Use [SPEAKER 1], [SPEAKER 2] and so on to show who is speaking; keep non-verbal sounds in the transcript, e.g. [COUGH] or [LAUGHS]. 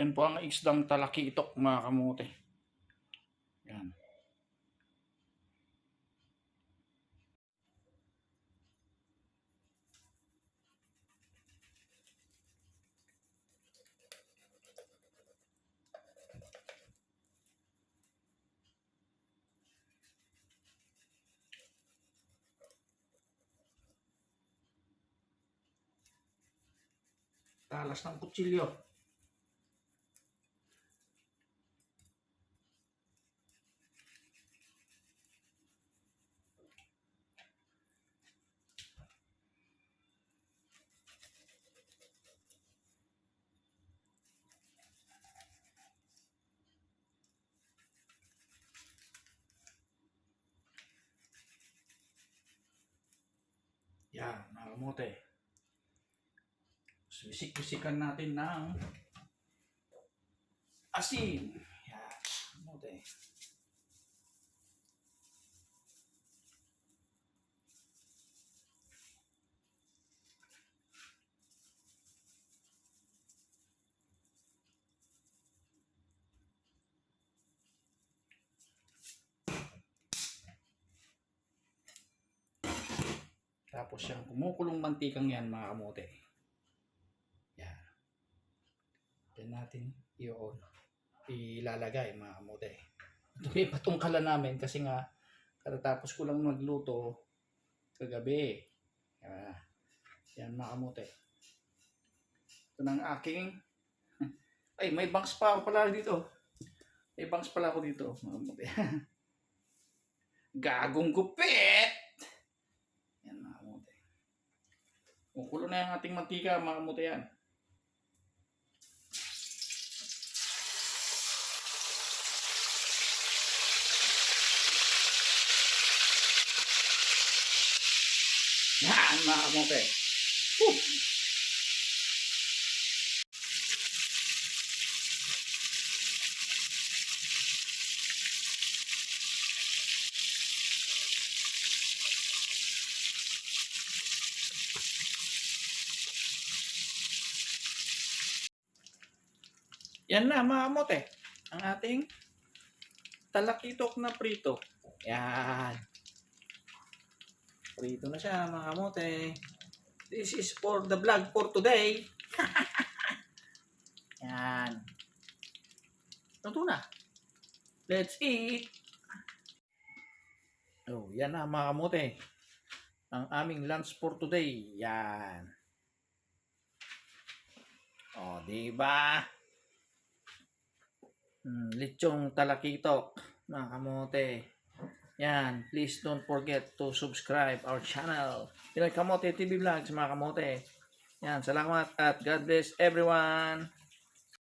[SPEAKER 1] Yan po ang isdang talakitok mga kamote. Yan. Talas ng kutsilyo. Yan, mga kamote. Bisik-bisikan natin ng asin. Yan, kamote. Tapos yung kumukulong mantikang yan mga kamote. Yan. Yan natin i-on. Ilalagay mga kamote. Ito may patungkalan namin kasi nga katatapos ko lang magluto kagabi. Yan, yan mga kamote. Ito ng aking [LAUGHS] ay may banks pa ako pala dito. May banks pala ako dito mga kamote. [LAUGHS] Gagong gupit! Yan mga kamote. Kukulo na yung ating mantika mga kamote yan. Mga. Woo! Yan na mga kamote. Ang ating talakitok na prito. Yan. Prito na siya mga kamote. This is for the vlog for today. [LAUGHS] Yan. Luto na. Let's eat. Oh, yan na mga kamote. Ang aming lunch for today. Yan. Oh, di ba? Mm, lechong talakitok, mga kamote. Yan, please don't forget to subscribe our channel. Pinoy Kamote TV Vlogs, mga kamote. Yan, salamat at God bless everyone.